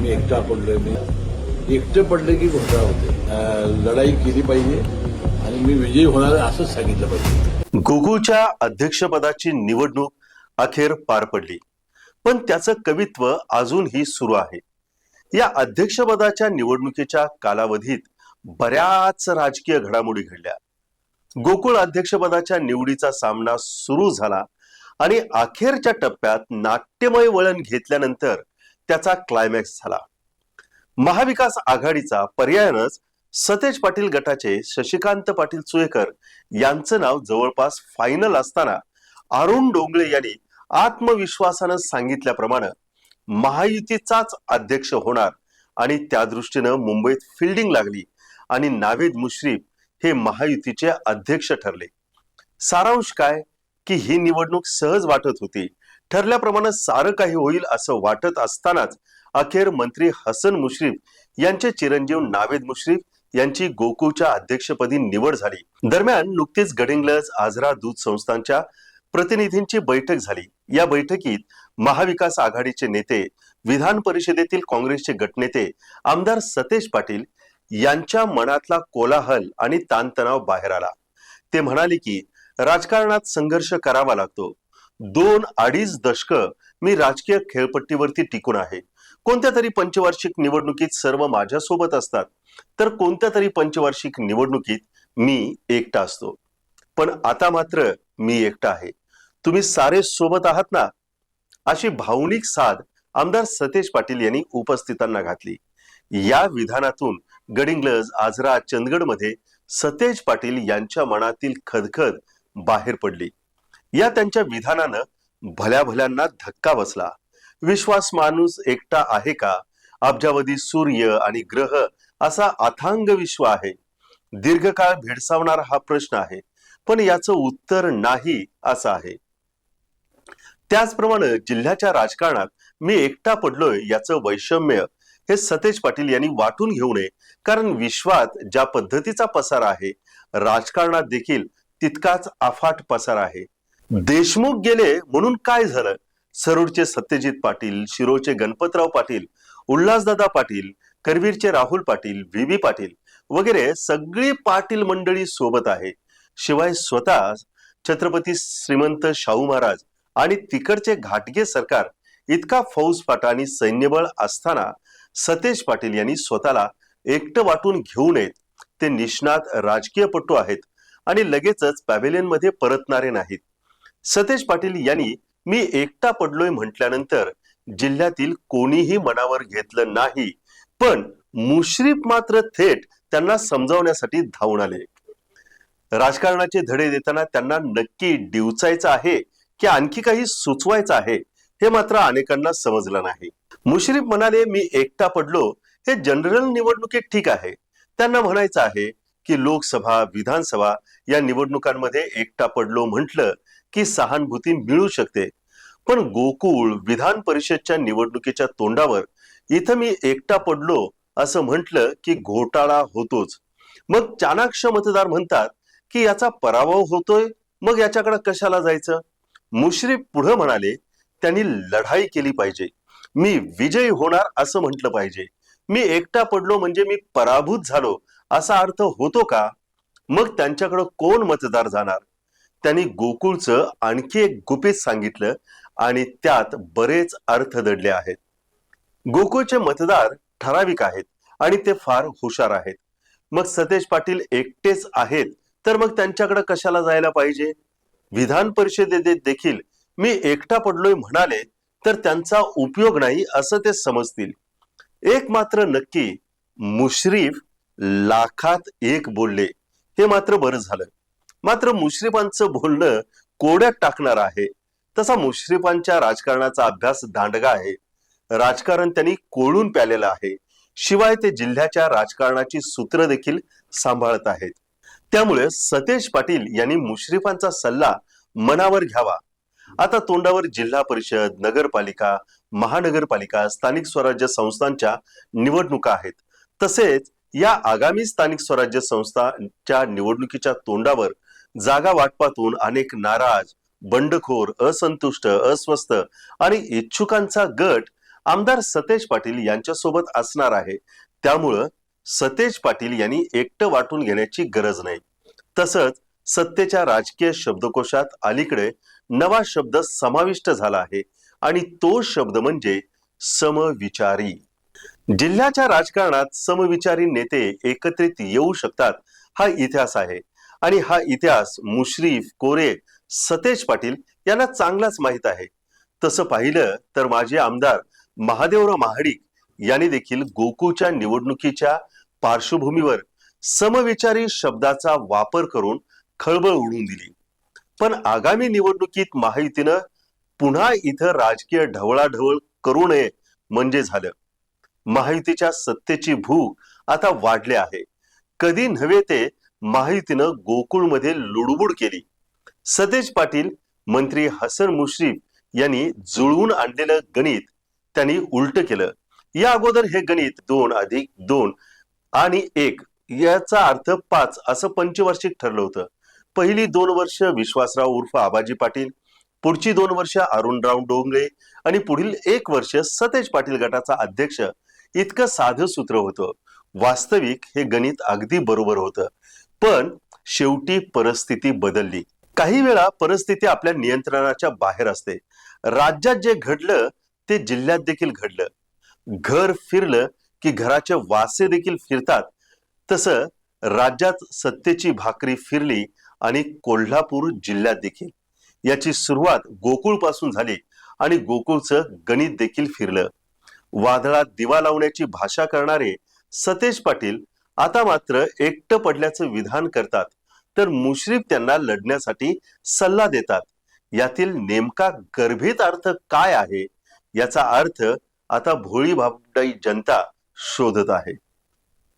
मी एकटा पडलोय मी. एकटे पडले की घोटाळा होते लढाई केली पाहिजे आणि मी विजयी होणार असंच सांगितलं पाहिजे. गुगूच्या अध्यक्षपदाची निवडणूक अखेर पार पडली. पण त्याचं कवित्व अजूनही सुरू आहे. या अध्यक्षपदाच्या निवडणुकीच्या कालावधीत बऱ्याच राजकीय घडामोडी घडल्या. गोकुळ अध्यक्षपदाच्या निवडीचा सामना सुरू झाला आणि अखेरच्या टप्प्यात नाट्यमय वळण घेतल्यानंतर त्याचा क्लायमॅक्स झाला. महाविकास आघाडीचा पर्यायानंच सतेज पाटील गटाचे शशिकांत पाटील सुळेकर यांचं नाव जवळपास फायनल असताना अरुण डोंगळे यांनी आत्मविश्वासानं सांगितल्याप्रमाणे महायुतीचाच अध्यक्ष होणार आणि त्या दृष्टीनं मुंबईत फिल्डिंग लागली आणि नावेद मुश्रीफ हे महायुतीचे अध्यक्ष ठरले. सारांश काय? की ही निवडणूक सहज वाटत होती. ठरल्याप्रमाणे सारं काही होईल असं वाटत असतानाच अखेर मंत्री हसन मुश्रीफ यांचे चिरंजीव नावेद मुश्रीफ यांची गोकुळच्या अध्यक्षपदी निवड झाली. दरम्यान नुकतीच गडिंग्लज आजरा दूध संस्थांच्या प्रतिनिधींची बैठक झाली. या बैठकीत महाविकास आघाडीचे नेते विधान परिषदेतील काँग्रेसचे गटनेते आमदार सतेज पाटील यांच्या मनातला कोलाहल आणि ताणतणाव बाहेर आला. ते म्हणाले की राजकारणात संघर्ष करावा लागतो. दोन अडीच दशक मी राजकीय खेळपट्टीवरती टिकून आहे. कोणत्या तरी पंचवार्षिक निवडणुकीत सर्व माझ्यासोबत असतात तर कोणत्या तरी पंचवार्षिक निवडणुकीत मी एकटा असतो. पण आता मात्र मी एकटा आहे. तुम्ही सारे सोबत आहात ना? अशी भावनिक साध आमदार सतेज पाटील यांनी उपस्थितांना घातली. या विधानातून गडिंग्लज आजरा चंदगडमध्ये सतेज पाटील यांच्या मनातील खदखद बाहेर पडली. या त्यांच्या विधानानं भल्या भल्यांना धक्का बसला. विश्वास माणूस एकटा आहे का? अब्जावधी सूर्य आणि ग्रह असा अथांग विश्व आहे. दीर्घकाळ भेडसावणारा हा प्रश्न आहे पण याचं उत्तर नाही असं आहे. त्याचप्रमाणे जिल्ह्याच्या राजकारणात मी एकटा पडलोय याचं वैषम्य हे सतेज पाटील यांनी वाटून घेऊ नये कारण विश्वात ज्या पद्धतीचा पसार आहे राजकारणात देखील तितकाच अफाट पसार आहे. देशमुख गेले म्हणून काय झालं? सरूरचे सत्यजित पाटील शिरोचे गणपतराव पाटील उल्हासदादा पाटील करवीरचे राहुल पाटील व्ही बी पाटील वगैरे सगळी पाटील मंडळी सोबत आहे. शिवाय स्वतः छत्रपती श्रीमंत शाहू महाराज आणि तिकडचे घाटगे सरकार इतका फौजफाटा आणि सैन्यबळ असताना सतेज पाटील यांनी स्वतःला एकटं वाटून घेऊ नयेत. ते निष्णात राजकीय पटू आहेत आणि लगेचच पॅव्हेलियनमध्ये परतणारे नाहीत. सतेज पाटील यांनी मी एकटा पडलोय म्हटल्यानंतर जिल्ह्यातील कोणीही मनावर घेतलं नाही. पण मुश्रीफ मात्र थेट त्यांना समजावण्यासाठी धावून आले. राजकारणाचे धडे देताना त्यांना नक्की डिवचायचं आहे की आणखी काही सुचवायचं आहे हे मात्र अनेकांना समजलं नाही. मुश्रीफ म्हणाले मी एकटा पडलो हे जनरल निवडणुकीत ठीक आहे. त्यांना म्हणायचं आहे की लोकसभा विधानसभा या निवडणुकांमध्ये एकटा पडलो म्हटलं की सहानुभूती मिळू शकते. पण गोकुळ विधान परिषदच्या निवडणुकीच्या तोंडावर इथं मी एकटा पडलो असं म्हटलं की घोटाळा होतोच. मग चाणाक्ष मतदार म्हणतात की याचा पराभव होतोय मग याच्याकडे कशाला जायचं? मुश्रीफ पुढे म्हणाले त्यांनी लढाई केली पाहिजे. मी विजयी होणार असं म्हटलं पाहिजे. मी एकटा पडलो म्हणजे मी पराभूत झालो असा अर्थ होतो का? मग त्यांच्याकडे कोण मतदार जाणार? त्यांनी गोकुळचं आणखी एक गुपित सांगितलं आणि त्यात बरेच अर्थ दडले आहेत. गोकुळचे मतदार ठराविक आहेत आणि ते फार हुशार आहेत. मग सतेज पाटील एकटेच आहेत तर मग त्यांच्याकडे कशाला जायला पाहिजे? विधान परिषदेत देखील मी एकटा पडलोय म्हणाले तर त्यांचा उपयोग नाही असं ते समजतील. एक मात्र नक्की मुश्रीफ लाखात एक बोलले हे मात्र बरं झालं. मात्र मुश्रीफांचं बोलणं कोड्यात टाकणार आहे. तसा मुश्रीफांच्या राजकारणाचा अभ्यास दांडगा आहे. राजकारण त्यांनी कोळून प्यालेलं आहे. शिवाय ते जिल्ह्याच्या राजकारणाची सूत्र देखील सांभाळत आहेत. त्यामुळे सतेज पाटील यांनी मुश्रीफांचा सल्ला मनावर घ्यावा. आता तोंडावर जिल्हा परिषद नगरपालिका महानगरपालिका स्थानिक स्वराज्य संस्थांच्या निवडणुका आहेत. तसेच या आगामी स्थानिक स्वराज्य संस्थांच्या निवडणुकीच्या तोंडावर जागा वाटपातून अनेक नाराज बंडखोर असंतुष्ट अस्वस्थ आणि इच्छुकांचा गट आमदार सतेज पाटील यांच्यासोबत असणार आहे. त्यामुळं सतेज पाटील यांनी एकटं वाटून घेण्याची गरज नाही. तसंच सत्तेच्या राजकीय शब्दकोशात अलीकडे नवा शब्द समाविष्ट झाला आहे आणि तो शब्द म्हणजे समविचारी. जिल्ह्याच्या राजकारणात समविचारी नेते एकत्रित येऊ शकतात हा इतिहास आहे. आणि हा इतिहास मुश्रीफ कोरे सतेज पाटील यांना चांगलाच माहीत आहे. तसं पाहिलं तर माजी आमदार महादेवराव महाडिक यांनी देखील गोकुळच्या निवडणुकीच्या पार्श्वभूमीवर समविचारी शब्दाचा वापर करून खळबळ उडवून दिली. पण आगामी निवडणुकीत महायुतीनं पुन्हा इथं राजकीय ढवळाढवळ करू नये म्हणजे झालं. महायुतीच्या सत्तेची भूक आता वाढले आहे. कधी नव्हे ते माहितीनं गोकुळमध्ये लुडबुड केली. सतेज पाटील मंत्री हसन मुश्रीफ यांनी जुळवून आणलेलं गणित त्यांनी उलट केलं. या अगोदर हे गणित दोन अधिक दोन आणि एक याचा अर्थ पाच असं पंचवार्षिक ठरलं होतं. पहिली दोन वर्ष विश्वासराव उर्फ आबाजी पाटील पुढची दोन वर्ष अरुणराव डोंगळे आणि पुढील एक वर्ष सतेज पाटील गटाचा अध्यक्ष. इतकं साधं सूत्र होतं. वास्तविक हे गणित अगदी बरोबर होतं. पण शेवटी परिस्थिती बदलली. काही वेळा परिस्थिती आपल्या नियंत्रणाच्या बाहेर असते. राज्यात जे घडलं ते जिल्ह्यात देखील घडलं. घर फिरलं की घराचे वासे देखील फिरतात. तसं राज्यात सत्तेची भाकरी फिरली आणि कोल्हापूर जिल्ह्यात देखील. याची सुरुवात गोकुळपासून झाली आणि गोकुळचं गणित देखील फिरलं. वादळात दिवा लावण्याची भाषा करणारे सतेज पाटील आता मात्र एकटं पडल्याचं विधान करतात तर मुश्रीफ त्यांना लढण्यासाठी सल्ला देतात. यातील नेमका गर्भित अर्थ काय आहे? याचा अर्थ आता भोळी भाबडाई जनता शोधत आहे.